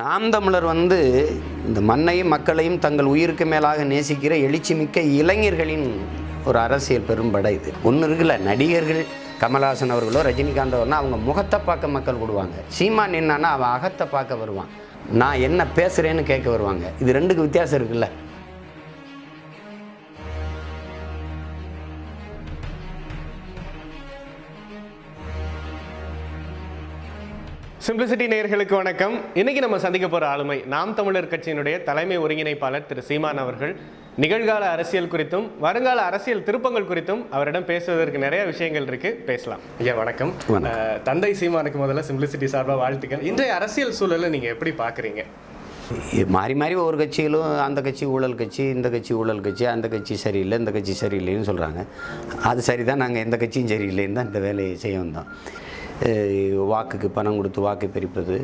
நாம் தமிழர் வந்து இந்த மண்ணையும் மக்களையும் தங்கள் உயிருக்கு மேலாக நேசிக்கிற எழுச்சி மிக்க இளைஞர்களின் ஒரு அரசியல் பெரும்படை இது. ஒன்று இருக்குல்ல நடிகர்கள் கமல்ஹாசன் அவர்களோ ரஜினிகாந்த் அவர்களோ அவங்க முகத்தை பார்க்க மக்கள் விடுவாங்க சீமான் என்னன்னா அவன் அகத்தை பார்க்க வருவான். நான் என்ன பேசுகிறேன்னு கேட்க வருவாங்க. இது ரெண்டுக்கு வித்தியாசம் இருக்குல்ல. சிம்பிளிசிட்டி நேயர்களுக்கு வணக்கம். இன்னைக்கு நம்ம சந்திக்க போற ஆளுமை நாம் தமிழர் கட்சியினுடைய தலைமை ஒருங்கிணைப்பாளர் திரு சீமான் அவர்கள். நிகழ்கால அரசியல் குறித்தும் வருங்கால அரசியல் திருப்பங்கள் குறித்தும் அவரிடம் பேசுவதற்கு நிறைய விஷயங்கள் இருக்கு. பேசலாம். ஐயா வணக்கம். தந்தை சீமானுக்கு முதல்ல சிம்பிளிசிட்டி சார்பாக வாழ்த்துக்கள். இன்றைய அரசியல் சூழலை நீங்க எப்படி பாக்குறீங்க? இது மாறி மாறி ஒவ்வொரு கட்சியிலும் அந்த கட்சி ஊழல் கட்சி இந்த கட்சி ஊழல் கட்சி அந்த கட்சி சரியில்லை இந்த கட்சி சரியில்லைன்னு சொல்கிறாங்க அது சரி தான் நாங்கள் எந்த கட்சியும் சரியில்லைன்னு தான் இந்த வேலையை செய்ய வந்தோம். வாக்குக்கு பணம் கொடுத்து வாக்கை பிரிப்பது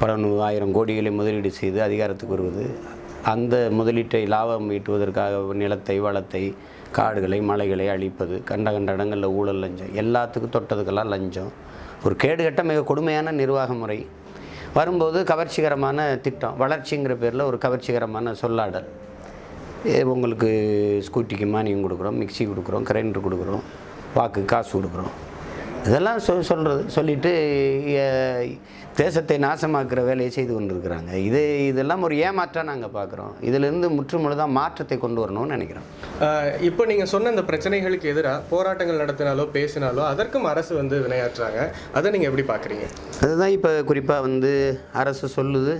பல ஆயிரம் கோடிகளை முதலீடு செய்து அதிகாரத்துக்கு வருவது அந்த முதலீட்டை லாபம் ஈட்டுவதற்காக நிலத்தை வளத்தை காடுகளை மலைகளை அழிப்பது கண்ட கண்ட இடங்களில் ஊழல் லஞ்சம் எல்லாத்துக்கும் தொட்டதுக்கெல்லாம் லஞ்சம். ஒரு கேடுகட்ட மிக கொடுமையான நிர்வாக முறை. வரும்போது கவர்ச்சிகரமான திட்டம் வளர்ச்சிங்கிற பேரில் ஒரு கவர்ச்சிகரமான சொல்லாடல். ஏ, உங்களுக்கு ஸ்கூட்டிக்கு மானியம் கொடுக்குறோம் மிக்ஸி கொடுக்குறோம் கிரைண்டர் கொடுக்குறோம் வாக்கு காசு கொடுக்குறோம். இதெல்லாம் சொல் சொல்கிறது சொல்லிட்டு தேசத்தை நாசமாக்குற வேலையை செய்து கொண்டிருக்கிறாங்க. இது இதெல்லாம் ஒரு ஏமாற்றம் நாங்கள் பார்க்குறோம் இதிலிருந்து முற்றுமுழுதாக மாற்றத்தை கொண்டு வரணும்னு நினைக்கிறோம். இப்போ நீங்க சொன்ன இந்த பிரச்சனைகளுக்கு எதிராக போராட்டங்கள் நடத்தினாலோ பேசினாலோ அதற்கும் அரசு வந்து வினையாற்றுறாங்க அதை நீங்க எப்படி பாக்குறீங்க? அதுதான் இப்போ குறிப்பாக வந்து அரசு சொல்லுது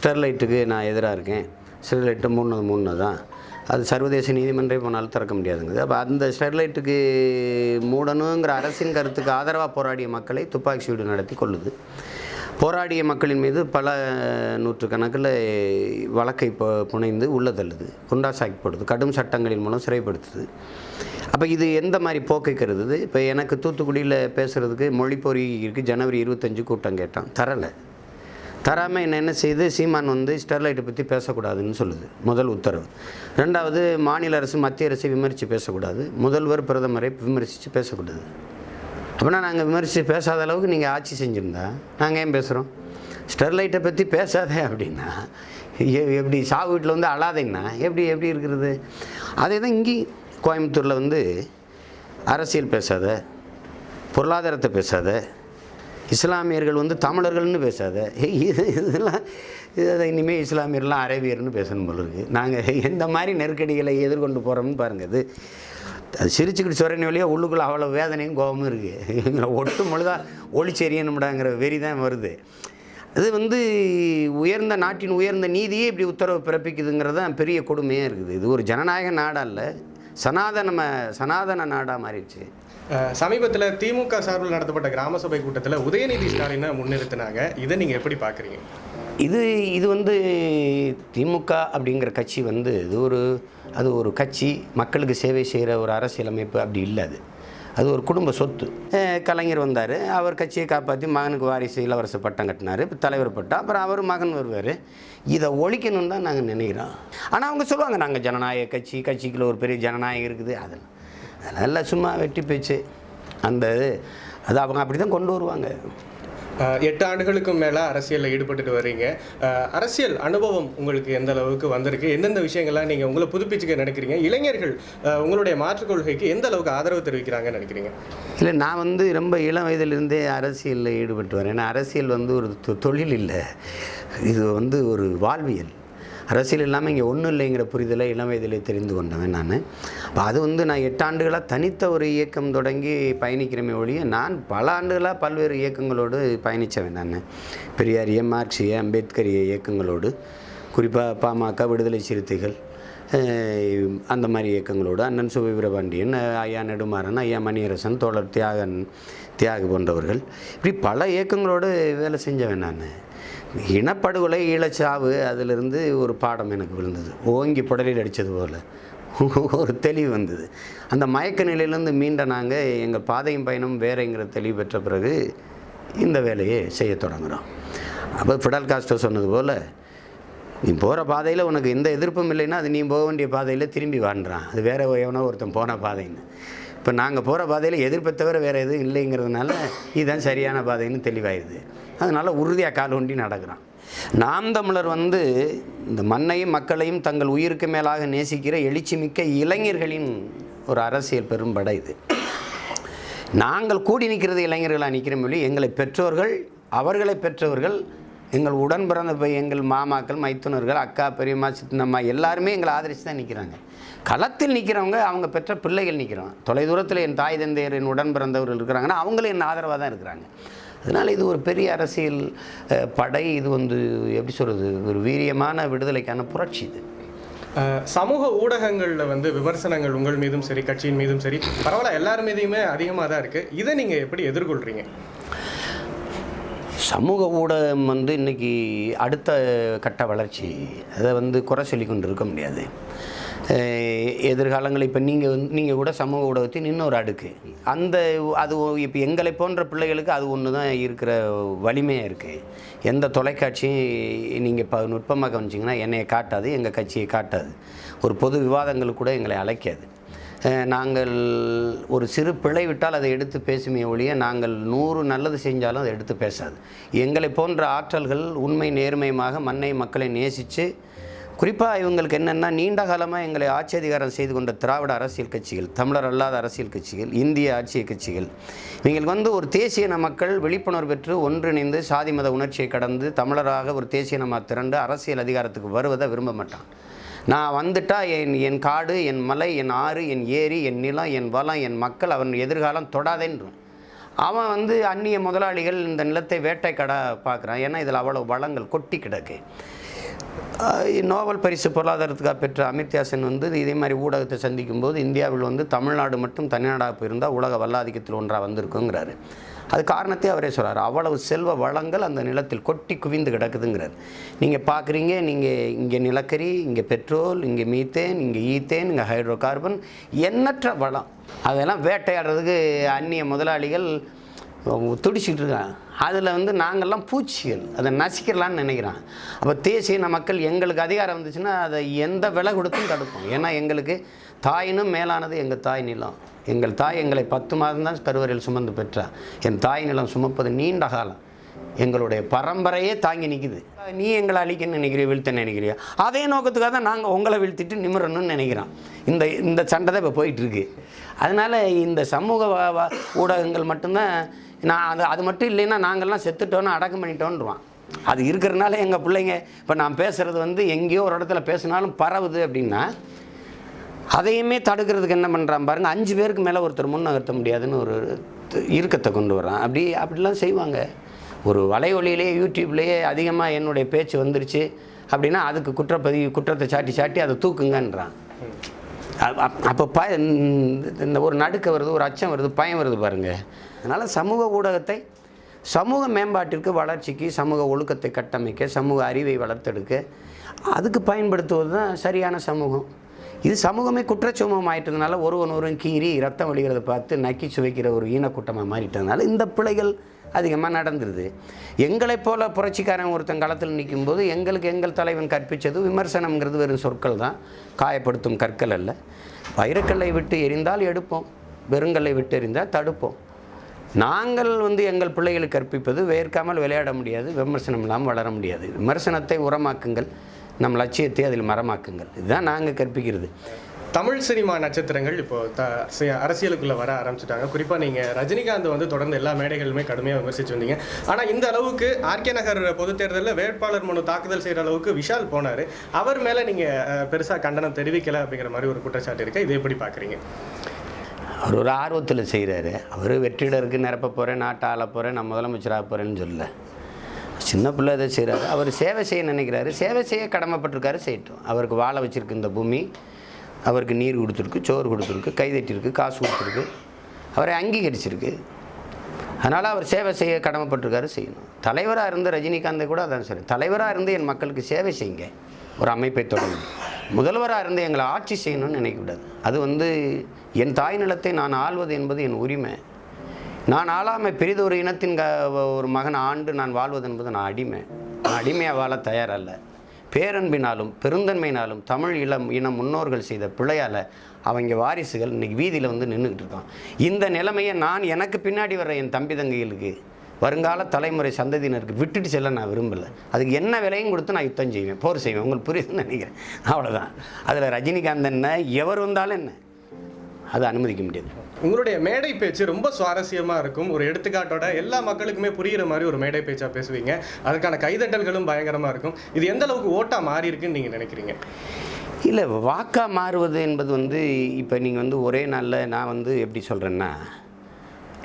ஸ்டெர்லைட்டுக்கு நான் எதிராக இருக்கேன். ஸ்டெர்லைட்டு மூணு மூணு தான் அது சர்வதேச நீதிமன்றம் போனாலும் திறக்க முடியாதுங்குது. அப்போ அந்த ஸ்டெர்லைட்டுக்கு மூடணுங்கிற அரசின் கருத்துக்கு ஆதரவாக போராடிய மக்களை துப்பாக்கி சூடு நடத்தி கொள்ளுது போராடிய மக்களின் மீது பல நூற்றுக்கணக்கில் வழக்கை புனைந்து உள்ள தள்ளுது. குண்டாசாக்கி போடுது. கடும் சட்டங்களின் மூலம் சிறைப்படுத்துது. அப்போ இது எந்த மாதிரி போக்கை கருதுது? இப்போ எனக்கு தூத்துக்குடியில் பேசுகிறதுக்கு மொழிப்பொறிக்கு ஜனவரி இருபத்தஞ்சு கூட்டம் கேட்டான். தரலை. தராமல் என்ன என்ன செய்து சீமான் வந்து ஸ்டெர்லைட்டை பற்றி பேசக்கூடாதுன்னு சொல்லுது. முதல் உத்தரவு. ரெண்டாவது மாநில அரசு மத்திய அரசை விமர்சித்து பேசக்கூடாது. முதல்வர் பிரதமரை விமர்சித்து பேசக்கூடாது. அப்படின்னா நாங்கள் விமர்சித்து பேசாத அளவுக்கு நீங்கள் ஆட்சி செஞ்சுருந்தா நாங்கள் ஏன் பேசுகிறோம் ஸ்டெர்லைட்டை பற்றி பேசாதே அப்படின்னா எ- எப்படி சாவு வீட்டில் வந்து அழாதேன்னா எப்படி எப்படி இருக்கிறது? அதே தான் இங்கேயும் கோயம்புத்தூரில் வந்து அரசியல் பேசாத பொருளாதாரத்தை பேசாத இஸ்லாமியர்கள் வந்து தமிழர்கள்னு பேசாத. இதெல்லாம் இதை இனிமேல் இஸ்லாமியர்லாம் அரேபியர்னு பேசணும் போல நாங்கள் எந்த மாதிரி நெருக்கடிகளை எதிர்கொண்டு போகிறோம்னு பாருங்கள் அது அது சிரிச்சுக்கிட்டு சொரணி வழியாக உள்ளுக்குள்ளே அவ்வளோ வேதனையும் கோபமும் இருக்குது எங்களை ஒட்டு முழுதாக ஒளிச்செறியணும்டாங்கிற வெறி தான் வருது. அது வந்து உயர்ந்த நாட்டின் உயர்ந்த நீதியே இப்படி உத்தரவு பிறப்பிக்குதுங்கிறது தான் பெரிய கொடுமையாக இருக்குது. இது ஒரு ஜனநாயக நாடா இல்லை சனாதன சனாதன நாடாக மாறிடுச்சு. சமீபத்தில் திமுக சார்பில் நடத்தப்பட்ட கிராம சபை கூட்டத்தில் உதயநிதி ஸ்டாலினை முன்னிறுத்தினாங்க. இதை நீங்கள் எப்படி பார்க்குறீங்க இது இது வந்து திமுக அப்படிங்கிற கட்சி வந்து இது ஒரு அது ஒரு கட்சி மக்களுக்கு சேவை செய்கிற ஒரு அரசியலமைப்பு அப்படி இல்லை அது. அது ஒரு குடும்ப சொத்து. கலைஞர் வந்தார் அவர் கட்சியை காப்பாற்றி மகனுக்கு வாரிசு இளவரசு பட்டம் கட்டினார் இப்போ தலைவர் பட்டம் அப்புறம் அவர் மகன் வருவார். இதை ஒழிக்கணும்னு தான் நாங்கள் நினைக்கிறோம். ஆனால் அவங்க சொல்லுவாங்க நாங்கள் ஜனநாயக கட்சி கட்சிக்குள்ள ஒரு பெரிய ஜனநாயகம் இருக்குது. அதெல்லாம் அதெல்லாம் சும்மா வெட்டி பேச்சு. அந்த இது அது அவங்க அப்படி தான் கொண்டு வருவாங்க. எட்டு ஆண்டுகளுக்கும் மேல அரசியல்ல ஈடுபட்டுட்டு வர்றீங்க. அஹ், அரசியல் அனுபவம் உங்களுக்கு எந்த அளவுக்கு வந்திருக்கு? எந்தெந்த விஷயங்கள்லாம் நீங்க உங்களை புதுப்பிச்சுக்க நினைக்கிறீங்க? இளைஞர்கள் உங்களுடைய மாற்றுக் கொள்கைக்கு எந்த அளவுக்கு ஆதரவு தெரிவிக்கிறாங்கன்னு நினைக்கிறீங்க? இல்லை நான் வந்து ரொம்ப இளம் வயதிலிருந்தே அரசியலில் ஈடுபட்டு வரேன். ஏன்னா அரசியல் வந்து ஒரு தொழில் இல்லை. இது வந்து ஒரு வாழ்வியல். அரசியல் இல்லாமல் இங்கே ஒன்றும் இல்லைங்கிற புரிதலை இளம் வயதிலே தெரிந்து கொண்டவன் நான். அப்போ அது வந்து நான் எட்டு ஆண்டுகளாக தனித்த ஒரு இயக்கம் தொடங்கி பயணிக்கிறமே ஒழிய நான் பல ஆண்டுகளாக பல்வேறு இயக்கங்களோடு பயணித்தவன் நான். பெரியாரிய மார்க்சிய அம்பேத்கரிய இயக்கங்களோடு குறிப்பாக பாமக விடுதலை சிறுத்தைகள் அந்த மாதிரி இயக்கங்களோடு அண்ணன் சுப வீரபாண்டியன் ஐயா நெடுமாறன் ஐயா மணியரசன் தோழர் தியாகன் தியாக போன்றவர்கள். இப்படி பல இயக்கங்களோடு வேலை செஞ்சவன் நான். இனப்படுகொலை ஈழச்சாவு அதிலிருந்து ஒரு பாடம் எனக்கு விழுந்தது. ஓங்கி புடலில் அடித்தது போல். ஒரு தெளிவு வந்தது. அந்த மயக்க நிலையிலேருந்து மீண்ட நாங்கள் எங்கள் பாதையும் பயணம் வேறேங்கிற தெளிவு பெற்ற பிறகு இந்த வேலையை செய்ய தொடங்குகிறோம் அப்போ ஃபிடல் காஸ்டோ சொன்னது போல் நீ போகிற பாதையில் உனக்கு எந்த எதிர்ப்பும் இல்லைன்னா அது நீ போக வேண்டிய பாதையில் திரும்பி வாழ்கிறான் அது வேற எவனோ ஒருத்தன் போன பாதைன்னு. இப்போ நாங்கள் போகிற பாதையில் எதிர்ப்பை தவிர வேறு எதுவும் இல்லைங்கிறதுனால இதுதான் சரியான பாதைன்னு தெளிவாயிடுது அதனால் உறுதியாக கால் ஒண்டி நடக்கிறான். நாம் தமிழர் வந்து இந்த மண்ணையும் மக்களையும் தங்கள் உயிருக்கு மேலாக நேசிக்கிற எழுச்சிமிக்க இளைஞர்களின் ஒரு அரசியல் பெரும்படை இது. நாங்கள் கூடி நிற்கிறது இளைஞர்களாக நிற்கிற மொழி எங்களை பெற்றோர்கள் அவர்களை பெற்றவர்கள் எங்கள் உடன் பிறந்த எங்கள் மாமாக்கள் மைத்துனர்கள் அக்கா பெரியம்மா சித்தனம்மா எல்லாருமே எங்களை ஆதரித்து தான் நிற்கிறாங்க. களத்தில் நிற்கிறவங்க அவங்க பெற்ற பிள்ளைகள் நிற்கிறோம் தொலைதூரத்தில் என் தாய் தந்தையர் என் உடன் பிறந்தவர்கள் இருக்கிறாங்கன்னா அவங்களும் என் ஆதரவாக தான் இருக்கிறாங்க. அதனால் இது ஒரு பெரிய அரசியல் படை இது வந்து எப்படி சொல்கிறது ஒரு வீரியமான விடுதலைக்கான புரட்சி இது. சமூக ஊடகங்களில் வந்து விமர்சனங்கள் உங்கள் மீதும் சரி கட்சியின் மீதும் சரி பரவாயில்ல எல்லார் மீதையுமே அதிகமாக தான் இருக்குது இதை நீங்கள் எப்படி எதிர்கொள்கிறீங்க சமூக ஊடகம் வந்து இன்னைக்கு அடுத்த கட்ட வளர்ச்சி அதை வந்து குறை சொல்லி கொண்டு இருக்க முடியாது. எதிர்காலங்கள் இப்போ நீங்கள் வந்து நீங்கள் கூட சமூக ஊடகத்தின் இன்னொரு அடுக்கு. அந்த அது இப்போ எங்களை போன்ற பிள்ளைகளுக்கு அது ஒன்று தான் இருக்கிற வலிமையாக இருக்குது எந்த தொலைக்காட்சியும் நீங்கள் இப்போ நுட்பமாக கவனிச்சிங்கன்னா என்னையை காட்டாது எங்கள் கட்சியை காட்டாது. ஒரு பொது விவாதங்களுக்கு கூட எங்களை அழைக்காது. நாங்கள் ஒரு சிறு பிழை விட்டால் அதை எடுத்து பேசுமே ஒழிய நாங்கள் நூறு நல்லது செஞ்சாலும் அதை எடுத்து பேசாது. எங்களை போன்ற ஆற்றல்கள் உண்மை நேர்மையுமாக மண்ணை மக்களை நேசித்து குறிப்பாக இவங்களுக்கு என்னென்னா நீண்ட காலமாக எங்களை ஆட்சி அதிகாரம் செய்து கொண்ட திராவிட அரசியல் கட்சிகள் தமிழர் அல்லாத அரசியல் கட்சிகள் இந்திய ஆட்சிய கட்சிகள். இவங்களுக்கு வந்து ஒரு தேசியன மக்கள் விழிப்புணர்வு பெற்று ஒன்றிணைந்து சாதி மத உணர்ச்சியை கடந்து தமிழராக ஒரு தேசியனமாக திரண்டு அரசியல் அதிகாரத்துக்கு வருவதை விரும்ப மாட்டான். நான் வந்துட்டால் என் என் காடு என் மலை என் ஆறு என் ஏரி என் நிலம் என் வளம் என் மக்கள் அவன் எதிர்காலம் தொடாதேன்றும். அவன் வந்து அந்நிய முதலாளிகள் இந்த நிலத்தை வேட்டைக்கடா பார்க்குறான். ஏன்னா இதில் அவ்வளோ வளங்கள் கொட்டி கிடக்கு. நோவல் நோபல் பரிசு பொருளாதாரத்துக்காக பெற்ற அமித்யாசன் வந்து இதே மாதிரி ஊடகத்தை சந்திக்கும் போது இந்தியாவில் வந்து தமிழ்நாடு மட்டும் தனிநாடாக போயிருந்தால் உலக வல்லாதிக்கத்தில் ஒன்றாக வந்திருக்குங்கிறாரு. அது காரணத்தை அவரே சொல்கிறார் அவ்வளவு செல்வ வளங்கள் அந்த நிலத்தில் கொட்டி குவிந்து கிடக்குதுங்கிறார். நீங்கள் பார்க்குறீங்க நீங்கள் இங்கே நிலக்கரி இங்கே பெட்ரோல் இங்கே மீத்தேன் இங்கே ஈத்தேன் இங்கே ஹைட்ரோ கார்பன் எண்ணற்ற வளம். அதெல்லாம் வேட்டையாடுறதுக்கு அந்நிய முதலாளிகள் துடிச்சிக்கிட்டு இருக்காங்க. அதில் வந்து நாங்கள்லாம் பூச்சிகள். அதை நசிக்கிறலான்னு நினைக்கிறான் அப்போ தேசிய மக்கள் எங்களுக்கு அதிகாரம் வந்துச்சுன்னா அதை எந்த விலை கொடுத்தும் தடுப்போம். ஏன்னா எங்களுக்கு தாயினும் மேலானது எங்கள் தாய் நிலம். எங்கள் தாய் எங்களை பத்து மாதம் தான் கருவறையில் சுமந்து பெற்றார் என் தாய் நிலம் சுமப்பது நீண்ட காலம். எங்களுடைய பரம்பரையே தாங்கி நிற்குது நீ எங்களை அழிக்கன்னு நினைக்கிறிய வீழ்த்த நினைக்கிறியா? அதே நோக்கத்துக்காக தான் நாங்கள் உங்களை வீழ்த்திட்டு நிமிரணும்னு நினைக்கிறோம். இந்த இந்த சண்டை தான் இப்போ போயிட்டுருக்கு. அதனால் இந்த சமூக ஊடகங்கள் மட்டும்தான் நான் அது அது மட்டும் இல்லைன்னா நாங்கள்லாம் செத்துட்டோன்னு அடக்கம் பண்ணிட்டோன்றான் அது இருக்கிறனால எங்கள் பிள்ளைங்க இப்போ நான் பேசுகிறது வந்து எங்கேயோ ஒரு இடத்துல பேசினாலும் பரவுது அப்படின்னா அதையுமே தடுக்கிறதுக்கு என்ன பண்ணுறான் பாருங்க அஞ்சு பேருக்கு மேலே ஒருத்தர் முன் நகர்த்த முடியாதுன்னு ஒரு இறுக்கத்தை கொண்டு வரான் அப்படி அப்படிலாம் செய்வாங்க. ஒரு வலைவழியிலேயே யூடியூப்லேயே அதிகமாக என்னுடைய பேச்சு வந்துருச்சு அப்படின்னா அதுக்கு குற்றப்பதிவு குற்றத்தை சாட்டி சாட்டி அதை தூக்குங்கன்றான். அப்போ ப இந்த ஒரு நடுக்க வருது ஒரு அச்சம் வருது பயம் வருது பாருங்க. அதனால் சமூக ஊடகத்தை சமூக மேம்பாட்டிற்கு வளர்ச்சிக்கு சமூக ஒழுக்கத்தை கட்டமைக்க சமூக அறிவை வளர்த்தெடுக்க அதுக்கு பயன்படுத்துவது தான் சரியான சமூகம். இது சமூகமே குற்றச்சமூகம் ஆயிட்டதுனால ஒருவன் ஒருவன் கீறி ரத்தம் வழிகிறத பார்த்து நக்கி சுவைக்கிற ஒரு ஈனக்கூட்டமாக மாறிட்டதுனால இந்த பிள்ளைகள் அதிகமாக நடந்துருது. எங்களைப் போல புரட்சிக்காரன் ஒருத்தன் களத்தில் நிற்கும்போது எங்களுக்கு எங்கள் தலைவன் கற்பித்தது விமர்சனம்ங்கிறது வெறும் சொற்கள் தான். காயப்படுத்தும் கற்கள் அல்ல. வைரக்கல்லை விட்டு எரிந்தால் எடுப்போம். வெறுங்கல்லை விட்டு எறிந்தால் தடுப்போம். நாங்கள் வந்து எங்கள் பிள்ளைகளுக்கு கற்பிப்பது வேர்க்காமல் விளையாட முடியாது. விமர்சனம் இல்லாமல் வளர முடியாது. விமர்சனத்தை உரமாக்குங்கள். நம் லட்சியத்தை அதில் மரமாக்குங்கள். இதுதான் நாங்கள் கற்பிக்கிறது. தமிழ் சினிமா நட்சத்திரங்கள் இப்போ த அரசியலுக்குள்ள வர ஆரம்பிச்சிட்டாங்க. குறிப்பாக நீங்கள் ரஜினிகாந்த் வந்து தொடர்ந்து எல்லா மேடைகளுமே கடுமையாக விமர்சிச்சு வந்தீங்க. ஆனால் இந்த அளவுக்கு ஆர்கே நகர் பொதுத் தேர்தலில் வேட்பாளர் மனு தாக்குதல் செய்கிற அளவுக்கு விஷால் போனார். அவர் மேலே நீங்கள் பெருசாக கண்டனம் தெரிவிக்கலை அப்படிங்கிற மாதிரி ஒரு குற்றச்சாட்டு இருக்கு? இதை எப்படி பார்க்குறீங்க அவர் ஒரு ஆர்வத்தில் செய்கிறாரு அவர் வெற்றிடருக்கு நிரப்ப போகிறேன் நாட்டை ஆள போகிறேன் நான் முதலமைச்சராக போகிறேன்னு சொல்லல. சின்ன பிள்ளை எதை செய்கிறாரு அவர் சேவை செய்ய நினைக்கிறாரு. சேவை செய்ய கடமைப்பட்டிருக்காரு செய்யட்டும் அவருக்கு வாழ வச்சுருக்கு இந்த பூமி அவருக்கு நீர் கொடுத்துருக்கு சோறு கொடுத்துருக்கு கைதட்டிருக்கு காசு கொடுத்துருக்கு. அவரை அங்கீகரிச்சிருக்கு. அதனால் அவர் சேவை செய்ய கடமைப்பட்டிருக்காரு செய்யணும். தலைவராக இருந்த ரஜினிகாந்தை கூட அதான் சரி தலைவராக இருந்து என் மக்களுக்கு சேவை செய்யுங்க. ஒரு அமைப்பை தொடங்கி. முதல்வராக இருந்து எங்களை ஆட்சி செய்யணும்னு நினைக்கக்கூடாது அது வந்து என் தாய் நிலத்தை நான் ஆள்வது என்பது என் உரிமை. நான் ஆளாமை பெரிதொரு இனத்தின் க ஒரு மகன் ஆண்டு நான் வாழ்வது என்பது நான் அடிமை. நான் அடிமையாக வாழ தயாரல்ல. பேரன்பினாலும் பெருந்தன்மையினாலும் தமிழ் இளம் இன முன்னோர்கள் செய்த பிழையால் அவங்க வாரிசுகள் இன்னைக்கு வீதியில் வந்து நின்றுக்கிட்டு இருக்கான். இந்த நிலைமையை நான் எனக்கு பின்னாடி வர்ற என் தம்பி தங்கைகளுக்கு வருங்கால தலைமுறை சந்ததியினருக்கு விட்டுட்டு செல்ல நான் விரும்பலை. அதுக்கு என்ன விலையும் கொடுத்து நான் யுத்தம் செய்வேன். போர் செய்வேன். உங்களுக்கு புரியுதுன்னு நினைக்கிறேன். அவ்வளோதான் அதில் ரஜினிகாந்த் என்ன? எவர் வந்தாலும் என்ன? அதை அனுமதிக்க முடியாது. உங்களுடைய மேடை பேச்சு ரொம்ப சுவாரஸ்யமாக இருக்கும். ஒரு எடுத்துக்காட்டோட எல்லா மக்களுக்குமே புரிகிற மாதிரி ஒரு மேடை பேச்சாக பேசுவீங்க. அதுக்கான கைதட்டல்களும் பயங்கரமாக இருக்கும். இது எந்த அளவுக்கு ஓட்டாக மாறி இருக்குன்னு நீங்கள் நினைக்கிறீங்க? இல்லை வாக்கா மாறுவது என்பது வந்து இப்போ நீங்கள் வந்து ஒரே நாளில் நான் வந்து எப்படி சொல்கிறேன்னா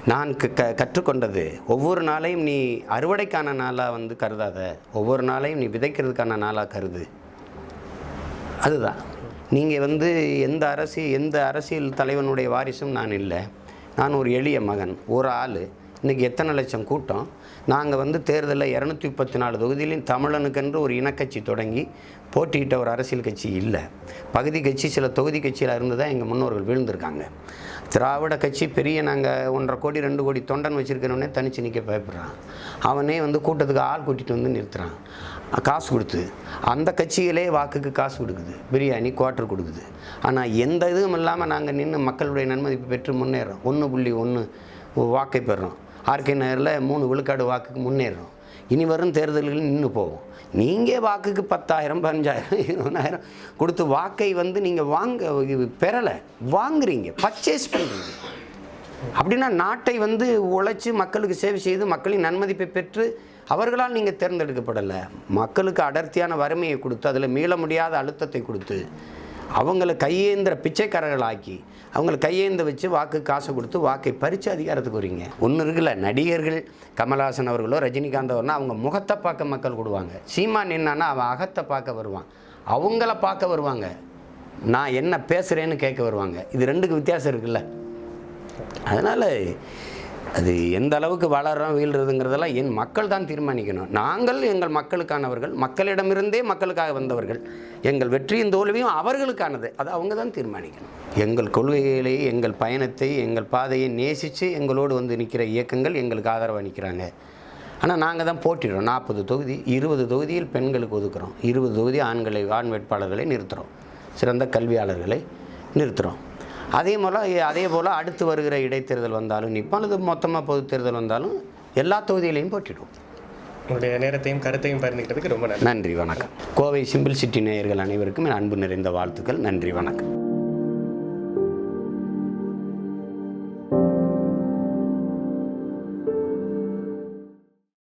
நான் க க கற்றுக்கொண்டது. ஒவ்வொரு நாளையும் நீ அறுவடைக்கான நாளாக வந்து கருதாத. ஒவ்வொரு நாளையும் நீ விதைக்கிறதுக்கான நாளாக கருது. அதுதான். நீங்கள் வந்து எந்த அரசு எந்த அரசியல் தலைவனுடைய வாரிசும் நான் இல்லை. நான் ஒரு எளிய மகன் ஒரு ஆள். இன்றைக்கி எத்தனை லட்சம் கூட்டம்? நாங்கள் வந்து தேர்தலில் இரநூத்தி முப்பத்தி நாலு தொகுதியிலையும் தமிழனுக்கென்று ஒரு இனக்கட்சி தொடங்கி போட்டியிட்ட ஒரு அரசியல் கட்சி இல்லை. பகுதி கட்சி சில தொகுதி கட்சியில் இருந்து தான் எங்கள் முன்னோர்கள் வீழ்ந்திருக்காங்க. திராவிட கட்சி பெரிய நாங்கள் ஒன்றரை கோடி ரெண்டு கோடி தொண்டன் வச்சுருக்கிறவனே தனிச்சு நிற்க பயப்படுறான். அவனே வந்து கூட்டத்துக்கு ஆள் கூட்டிகிட்டு வந்து நிறுத்துகிறான் காசு கொடுத்து. அந்த கட்சிகளே வாக்குக்கு காசு கொடுக்குது. பிரியாணி குவார்ட்டர் கொடுக்குது. ஆனால் எந்த இதுவும் இல்லாமல் நாங்கள் நின்று மக்களுடைய நன்மதிப்பு பெற்று முன்னேறோம். ஒன்று புள்ளி ஒன்று வாக்கை பெறுறோம் ஆர்கே நகரில் மூணு விழுக்காடு வாக்குக்கு முன்னேறோம். இனி வரும் தேர்தல்கள் நின்று போவோம். நீங்கள் வாக்குக்கு பத்தாயிரம் பதினஞ்சாயிரம் இருபதாயிரம் கொடுத்து வாக்கை வந்து நீங்கள் வாங்க பெறலை. வாங்குறீங்க. பர்ச்சேஸ் பண்ணுறீங்க அப்படின்னா நாட்டை வந்து உழைச்சி மக்களுக்கு சேவை செய்து மக்களின் நன்மதிப்பை பெற்று அவர்களால் நீங்கள் தேர்ந்தெடுக்கப்படலை. மக்களுக்கு அடர்த்தியான வறுமையை கொடுத்து அதில் மீள முடியாத அழுத்தத்தை கொடுத்து அவங்கள கையேந்திர பிச்சைக்காரர்களாக்கி அவங்கள கையேந்த வச்சு வாக்கு காசு கொடுத்து வாக்கை பறித்து அதிகாரத்துக்கு வரீங்க ஒன்று இருக்குல்ல நடிகர்கள் கமல்ஹாசன் அவர்களோ ரஜினிகாந்த் அவர்களோ அவங்க முகத்தை பார்க்க மக்கள் கொடுவாங்க. சீமான் என்னன்னா அவன் அகத்தை பார்க்க வருவான். அவங்கள பார்க்க வருவாங்க. நான் என்ன பேசுகிறேன்னு கேட்க வருவாங்க. இது ரெண்டுக்கு வித்தியாசம் இருக்குல்ல. அதனால் அது எந்த அளவுக்கு வளர்றோம் வீழ்றதுங்கிறதெல்லாம் என் மக்கள் தான் தீர்மானிக்கணும். நாங்கள் எங்கள் மக்களுக்கானவர்கள் மக்களிடமிருந்தே மக்களுக்காக வந்தவர்கள் எங்கள் வெற்றியின் தோல்வியும் அவர்களுக்கானது. அது அவங்க தான் தீர்மானிக்கணும். எங்கள் கொள்கைகளை எங்கள் பயணத்தை எங்கள் பாதையை நேசித்து எங்களோடு வந்து நிற்கிற இயக்கங்கள் எங்களுக்கு ஆதரவாக நிற்கிறாங்க ஆனால் நாங்கள் தான் போட்டிடுறோம் நாற்பது தொகுதி இருபது தொகுதியில் பெண்களுக்கு ஒதுக்குறோம். இருபது தொகுதி ஆண்களை ஆண் வேட்பாளர்களை நிறுத்துகிறோம் சிறந்த கல்வியாளர்களை நிறுத்துகிறோம் அதே போல் அதே போல் அடுத்து வருகிற இடைத்தேர்தல் வந்தாலும் நிற்போம் அல்லது மொத்தமாக பொது தேர்தல் வந்தாலும் எல்லா தொகுதியிலையும் போட்டிடுவோம். உங்களுடைய நேரத்தையும் கருத்தையும் பகிர்ந்துக்கிட்டதுக்கு ரொம்ப நன்றி. நன்றி வணக்கம். கோவை சிம்பிள் சிட்டி நேயர்கள் அனைவருக்கும் என் அன்பு நிறைந்த வாழ்த்துக்கள். நன்றி வணக்கம்.